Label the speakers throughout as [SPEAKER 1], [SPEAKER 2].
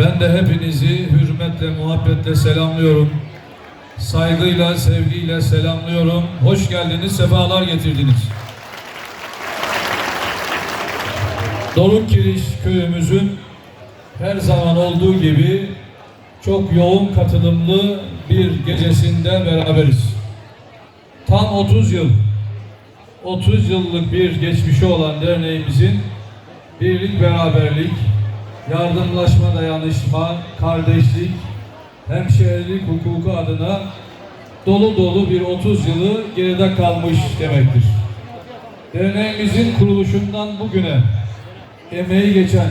[SPEAKER 1] Ben de hepinizi hürmetle, muhabbetle selamlıyorum. Saygıyla, sevgiyle selamlıyorum. Hoş geldiniz, sefalar getirdiniz. Doruk köyümüzün her zaman olduğu gibi çok yoğun katılımlı bir gecesinde beraberiz. Tam 30 yıl, 30 yıllık bir geçmişi olan derneğimizin birlik, beraberlik, yardımlaşma, dayanışma, kardeşlik, hemşehrilik hukuku adına dolu dolu bir 30 yılı geride kalmış demektir. Derneğimizin kuruluşundan bugüne emeği geçen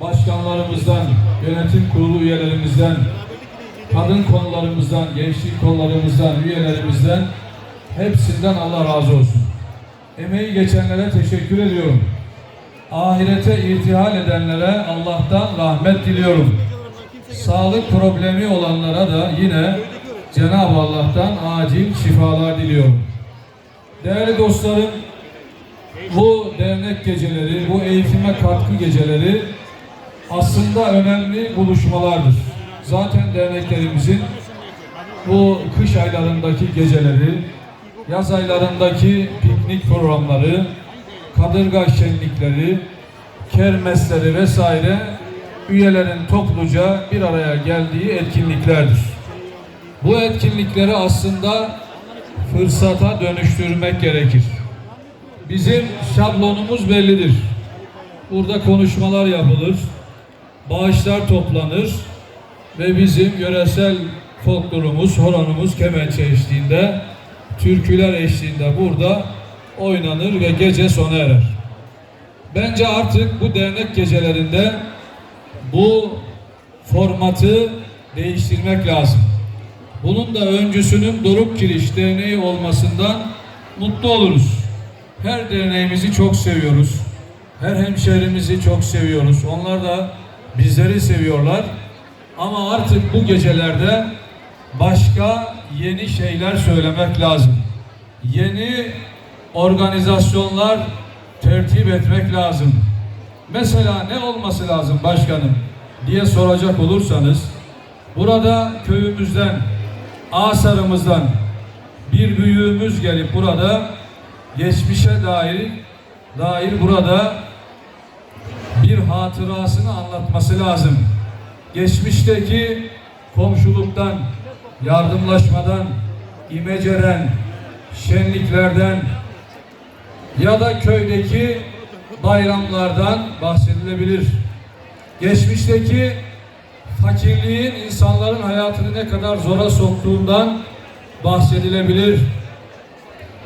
[SPEAKER 1] başkanlarımızdan, yönetim kurulu üyelerimizden, kadın konularımızdan, gençlik konularımızdan, üyelerimizden hepsinden Allah razı olsun. Emeği geçenlere teşekkür ediyorum. Ahirete irtihal edenlere Allah'tan rahmet diliyorum. Sağlık problemi olanlara da yine Cenab-ı Allah'tan acil şifalar diliyorum. Değerli dostlarım, bu dernek geceleri, bu eğitime katkı geceleri aslında önemli buluşmalardır. Zaten derneklerimizin bu kış aylarındaki geceleri, yaz aylarındaki piknik programları, kadırga şenlikleri, kermesleri vesaire üyelerin topluca bir araya geldiği etkinliklerdir. Bu etkinlikleri aslında fırsata dönüştürmek gerekir. Bizim şablonumuz bellidir. Burada konuşmalar yapılır, bağışlar toplanır ve bizim yöresel folklorumuz, horonumuz kemençe eşliğinde, türküler eşliğinde burada oynanır ve gece sona erer. Bence artık bu dernek gecelerinde bu formatı değiştirmek lazım. Bunun da öncüsünün Doruk Kiriş Derneği olmasından mutlu oluruz. Her derneğimizi çok seviyoruz. Her hemşehrimizi çok seviyoruz. Onlar da bizleri seviyorlar. Ama artık bu gecelerde başka yeni şeyler söylemek lazım. Yeni organizasyonlar tertip etmek lazım. Mesela ne olması lazım başkanım diye soracak olursanız burada köyümüzden, Asarımızdan bir büyüğümüz gelip burada geçmişe dair dair burada bir hatırasını anlatması lazım. Geçmişteki komşuluktan, yardımlaşmadan, imeceren, şenliklerden ya da köydeki bayramlardan bahsedilebilir. Geçmişteki fakirliğin insanların hayatını ne kadar zora soktuğundan bahsedilebilir.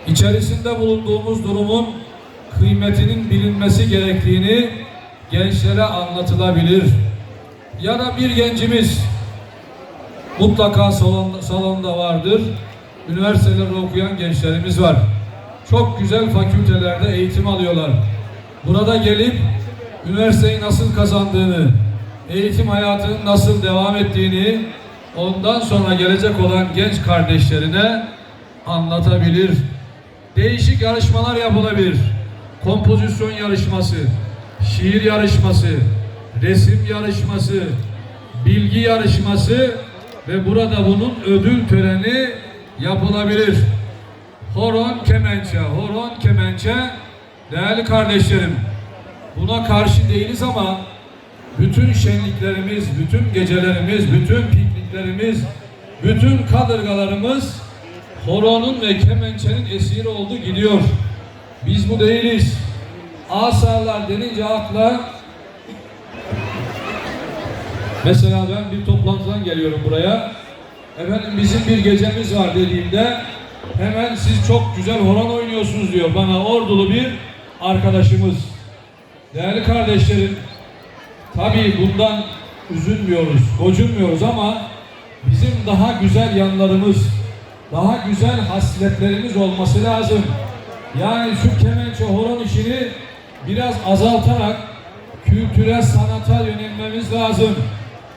[SPEAKER 1] İçerisinde bulunduğumuz durumun kıymetinin bilinmesi gerektiğini gençlere anlatılabilir. Ya da bir gencimiz mutlaka salon, salonda vardır. Üniversitelerde okuyan gençlerimiz var. Çok güzel fakültelerde eğitim alıyorlar. Burada gelip üniversiteyi nasıl kazandığını, eğitim hayatının nasıl devam ettiğini ondan sonra gelecek olan genç kardeşlerine anlatabilir. Değişik yarışmalar yapılabilir. Kompozisyon yarışması, şiir yarışması, resim yarışması, bilgi yarışması ve burada bunun ödül töreni yapılabilir. Horon kemençe, horon kemençe değerli kardeşlerim buna karşı değiliz ama bütün şenliklerimiz, bütün gecelerimiz, bütün pikniklerimiz, bütün kadırgalarımız horonun ve kemençenin esiri oldu gidiyor. Biz bu değiliz. Asarlar denince akla mesela ben bir toplantıdan geliyorum buraya. Efendim bizim bir gecemiz var dediğimde hemen siz çok güzel horon oynuyorsunuz diyor bana ordulu bir arkadaşımız. Değerli kardeşlerim, tabii bundan üzülmüyoruz, gocunmuyoruz ama bizim daha güzel yanlarımız, daha güzel hasletlerimiz olması lazım. Yani şu kemençe horon işini biraz azaltarak kültüre, sanata yönelmemiz lazım.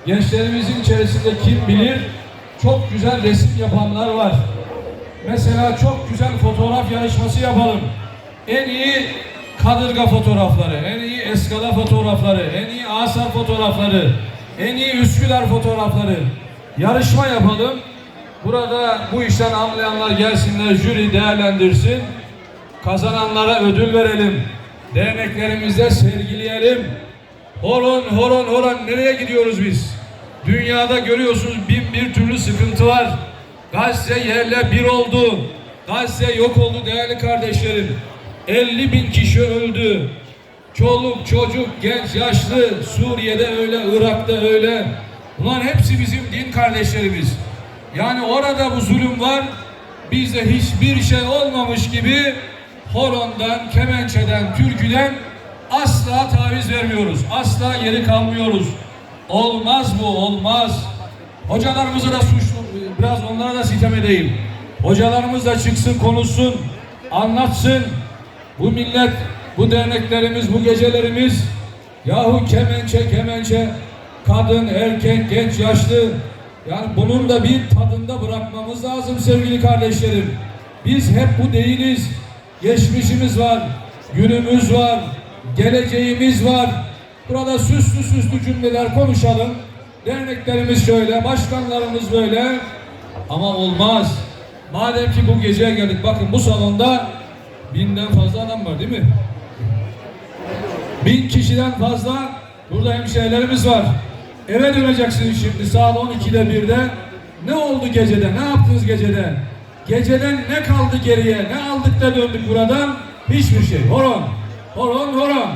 [SPEAKER 1] Gençlerimizin içerisinde kim bilir çok güzel resim yapanlar var. Mesela çok güzel fotoğraf yarışması yapalım. En iyi kadırga fotoğrafları, en iyi eskala fotoğrafları, en iyi asar fotoğrafları, en iyi Üsküdar fotoğrafları yarışma yapalım. Burada bu işten anlayanlar gelsinler, jüri değerlendirsin. Kazananlara ödül verelim. Derneklerimizde sergileyelim. Horon, horon, horon nereye gidiyoruz biz? Dünyada görüyorsunuz bin bir türlü sıkıntı var. Gazze yerle bir oldu. Gazze yok oldu değerli kardeşlerim. 50 bin kişi öldü. Çoluk, çocuk, genç, yaşlı, Suriye'de öyle, Irak'ta öyle. Bunlar hepsi bizim din kardeşlerimiz. Yani orada bu zulüm var. Bizde hiçbir şey olmamış gibi horondan, kemençeden, türküden asla taviz vermiyoruz. Asla geri kalmıyoruz. Olmaz bu, olmaz. Hocalarımıza da suçlu, biraz onlara da sitem edeyim. Hocalarımız da çıksın, konuşsun, anlatsın. Bu millet, bu derneklerimiz, bu gecelerimiz yahu kemençe kemençe kadın, erkek, genç, yaşlı yani bunun da bir tadında bırakmamız lazım sevgili kardeşlerim. Biz hep bu değiliz. Geçmişimiz var, günümüz var, geleceğimiz var. Burada süslü süslü cümleler konuşalım. Derneklerimiz şöyle, başkanlarımız böyle. Ama olmaz. Madem ki bu geceye geldik, bakın bu salonda binden fazla adam var değil mi? Bin kişiden fazla burada hemşehrilerimiz var. Eve döneceksiniz şimdi saat 12'de 1'de. Ne oldu gecede? Ne yaptınız gecede? Geceden ne kaldı geriye? Ne aldık da döndük buradan? Hiçbir şey. Horon. Horon horon.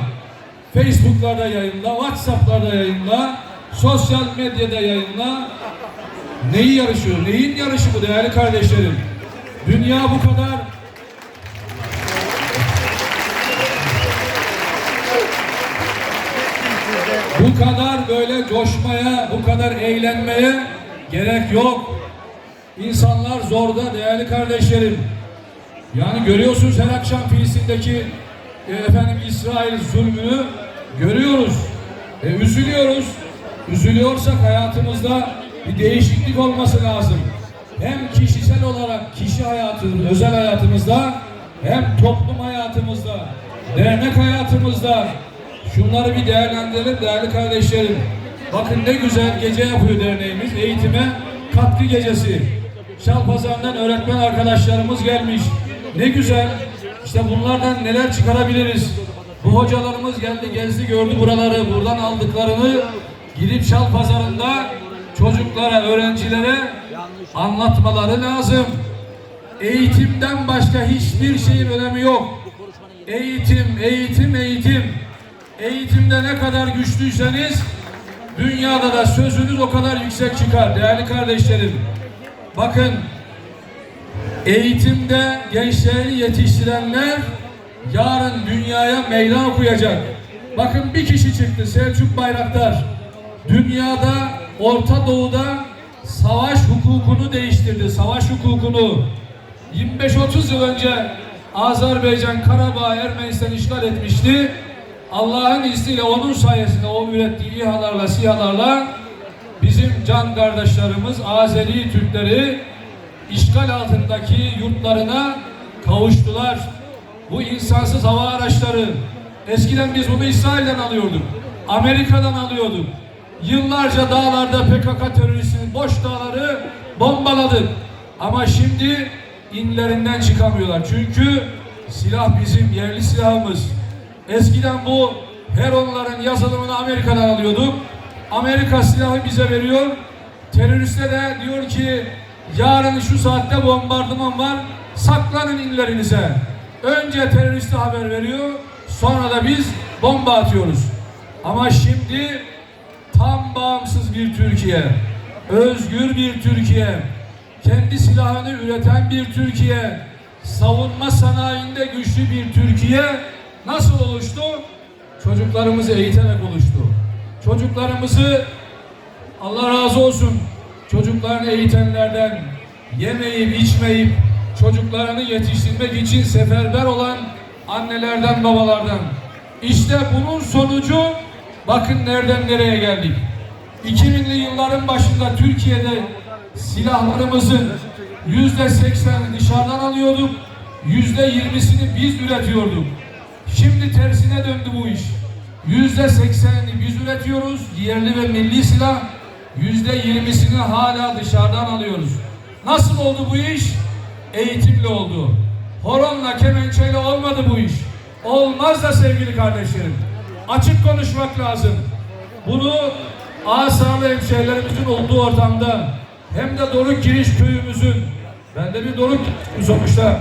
[SPEAKER 1] Facebook'larda yayınla, Whatsapp'larda yayınla, sosyal medyada yayınla. Neyi yarışıyor? Neyin yarışı bu değerli kardeşlerim? Dünya bu kadar Bu kadar böyle coşmaya, bu kadar eğlenmeye gerek yok. İnsanlar zorda değerli kardeşlerim. Yani görüyorsunuz her akşam Filistin'deki e, efendim İsrail zulmünü görüyoruz. E, üzülüyoruz. Üzülüyorsak hayatımızda bir değişiklik olması lazım. Hem kişisel olarak kişi hayatı, özel hayatımızda hem toplum hayatımızda, dernek hayatımızda şunları bir değerlendirelim değerli kardeşlerim. Bakın ne güzel gece yapıyor derneğimiz. Eğitime katkı gecesi. Şalpazarı'ndan öğretmen arkadaşlarımız gelmiş. Ne güzel. İşte bunlardan neler çıkarabiliriz? Bu hocalarımız geldi, gezdi, gördü buraları. Buradan aldıklarını gidip şal pazarında çocuklara, öğrencilere anlatmaları lazım. Eğitimden başka hiçbir şeyin önemi yok. Eğitim, eğitim, eğitim. Eğitimde ne kadar güçlüyseniz dünyada da sözünüz o kadar yüksek çıkar değerli kardeşlerim. Bakın eğitimde gençleri yetiştirenler yarın dünyaya meydan okuyacak. Bakın bir kişi çıktı Selçuk Bayraktar. Dünyada Orta Doğu'da savaş hukukunu değiştirdi. Savaş hukukunu 25-30 yıl önce Azerbaycan Karabağ Ermenistan işgal etmişti. Allah'ın izniyle onun sayesinde o ürettiği İHA'larla SİHA'larla bizim can kardeşlerimiz Azeri Türkleri işgal altındaki yurtlarına kavuştular. Bu insansız hava araçları eskiden biz bunu İsrail'den alıyorduk. Amerika'dan alıyorduk. Yıllarca dağlarda PKK teröristinin boş dağları bombaladık. Ama şimdi inlerinden çıkamıyorlar. Çünkü silah bizim yerli silahımız. Eskiden bu Heronların yazılımını Amerika'dan alıyorduk. Amerika silahı bize veriyor. Teröriste de diyor ki yarın şu saatte bombardıman var. Saklanın illerinize. Önce teröriste haber veriyor. Sonra da biz bomba atıyoruz. Ama şimdi tam bağımsız bir Türkiye, özgür bir Türkiye, kendi silahını üreten bir Türkiye, savunma sanayinde güçlü bir Türkiye nasıl oluştu? Çocuklarımızı eğiterek oluştu. Çocuklarımızı Allah razı olsun çocuklarını eğitenlerden yemeyip içmeyip çocuklarını yetiştirmek için seferber olan annelerden babalardan. İşte bunun sonucu bakın nereden nereye geldik. 2000'li yılların başında Türkiye'de silahlarımızın yüzde seksenini dışarıdan alıyorduk. Yüzde yirmisini biz üretiyorduk. Şimdi tersine döndü bu iş. Yüzde seksenini biz üretiyoruz. Yerli ve milli silah. Yüzde yirmisini hala dışarıdan alıyoruz. Nasıl oldu bu iş? Eğitimle oldu. Horonla, kemençeyle olmadı bu iş. Olmaz da sevgili kardeşlerim. Açık konuşmak lazım. Bunu Asarlı hemşehrilerimizin olduğu ortamda hem de Doruk Giriş köyümüzün ben de bir Doruk sonuçta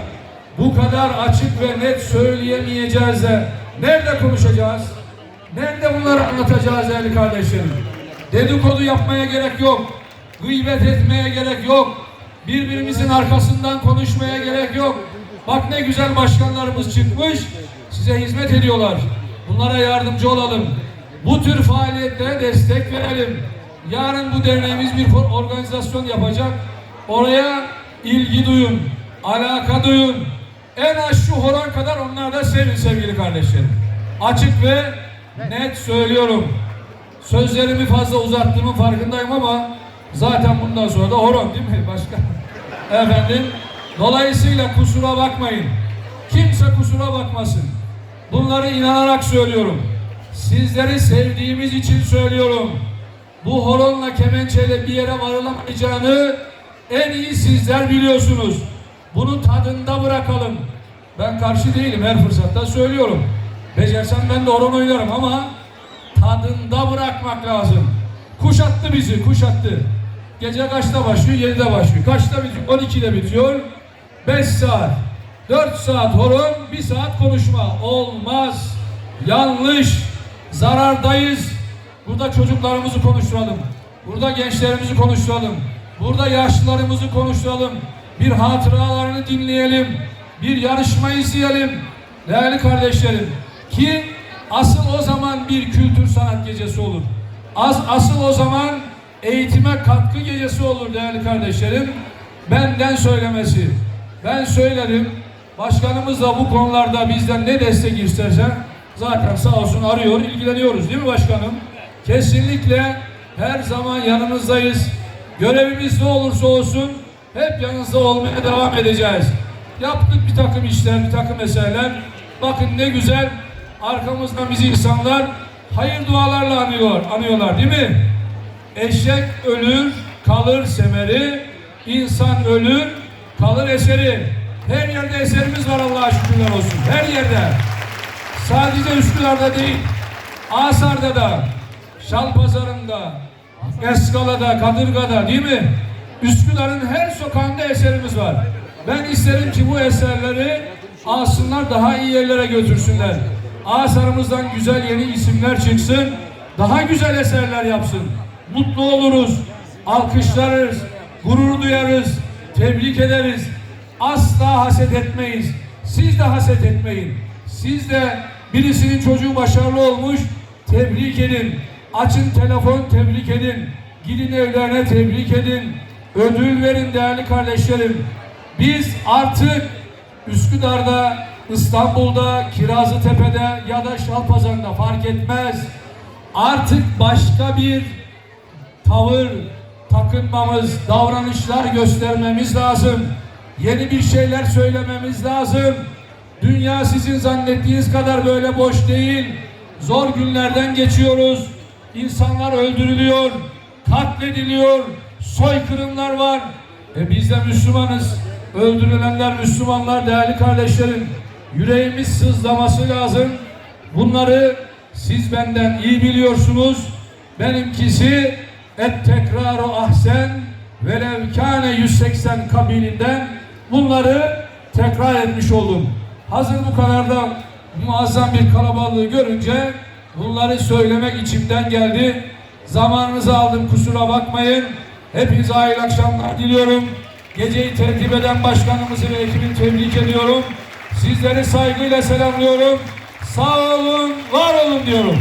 [SPEAKER 1] bu kadar açık ve net söyleyemeyeceğiz de nerede konuşacağız? Nerede bunları anlatacağız değerli kardeşlerim? Dedikodu yapmaya gerek yok. Gıybet etmeye gerek yok. Birbirimizin arkasından konuşmaya gerek yok. Bak ne güzel başkanlarımız çıkmış. Size hizmet ediyorlar. Bunlara yardımcı olalım. Bu tür faaliyetlere destek verelim. Yarın bu derneğimiz bir organizasyon yapacak. Oraya ilgi duyun, alaka duyun. En az şu horon kadar onlar da sevin sevgili kardeşlerim. Açık ve net söylüyorum. Sözlerimi fazla uzattığımın farkındayım ama zaten bundan sonra da horon değil mi başkan? Efendim, dolayısıyla kusura bakmayın. Kimse kusura bakmasın. Bunları inanarak söylüyorum. Sizleri sevdiğimiz için söylüyorum. Bu horonla kemençeyle bir yere varılamayacağını en iyi sizler biliyorsunuz. Bunu tadında bırakalım. Ben karşı değilim her fırsatta söylüyorum. Becersem ben de horon oynarım ama tadında bırakmak lazım. Kuşattı bizi, kuşattı. Gece kaçta başlıyor? 7'de başlıyor. Kaçta bitiyor? 12'de bitiyor. 5 saat. 4 saat horon, 1 saat konuşma. Olmaz. Yanlış. Zarardayız. Burada çocuklarımızı konuşturalım. Burada gençlerimizi konuşturalım. Burada yaşlılarımızı konuşturalım. Bir hatıralarını dinleyelim. Bir yarışma izleyelim. Değerli kardeşlerim. Ki asıl o zaman bir kültür sanat gecesi olur. Az, asıl o zaman eğitime katkı gecesi olur değerli kardeşlerim. Benden söylemesi. Ben söyledim. Başkanımız da bu konularda bizden ne destek isterse zaten sağ olsun arıyor, ilgileniyoruz değil mi başkanım? Kesinlikle her zaman yanınızdayız. Görevimiz ne olursa olsun hep yanınızda olmaya devam edeceğiz. Yaptık bir takım işler, bir takım eserler. Bakın ne güzel arkamızdan bizi insanlar hayır dualarla anıyor, anıyorlar değil mi? Eşek ölür, kalır semeri, insan ölür, kalır eseri. Her yerde eserimiz var Allah'a şükürler olsun. Her yerde. Sadece Üsküdar'da değil, Asar'da da, Şalpazarı'nda, Eskala'da, Kadırga'da değil mi? Üsküdar'ın her sokağında eserimiz var. Ben isterim ki bu eserleri alsınlar daha iyi yerlere götürsünler. Asar'ımızdan güzel yeni isimler çıksın, daha güzel eserler yapsın. Mutlu oluruz, alkışlarız, gurur duyarız, tebrik ederiz. Asla haset etmeyiz. Siz de haset etmeyin. Siz de birisinin çocuğu başarılı olmuş, tebrik edin. Açın telefon, tebrik edin. Gidin evlerine tebrik edin. Ödül verin değerli kardeşlerim. Biz artık Üsküdar'da, İstanbul'da, Kirazlıtepe'de ya da Şalpazarı'nda fark etmez. Artık başka bir tavır takınmamız, davranışlar göstermemiz lazım. Yeni bir şeyler söylememiz lazım. Dünya sizin zannettiğiniz kadar böyle boş değil. Zor günlerden geçiyoruz. İnsanlar öldürülüyor, katlediliyor, soykırımlar var. E biz de Müslümanız. Öldürülenler Müslümanlar değerli kardeşlerim. Yüreğimiz sızlaması lazım. Bunları siz benden iyi biliyorsunuz. Benimkisi et tekraru ahsen velev kâne 180 kabilinden bunları tekrar etmiş oldum. Hazır bu kadar da muazzam bir kalabalığı görünce bunları söylemek içimden geldi. Zamanınızı aldım kusura bakmayın. Hepinize hayırlı akşamlar diliyorum. Geceyi tertip eden başkanımızı ve ekibini tebrik ediyorum. Sizleri saygıyla selamlıyorum. Sağ olun, var olun diyorum.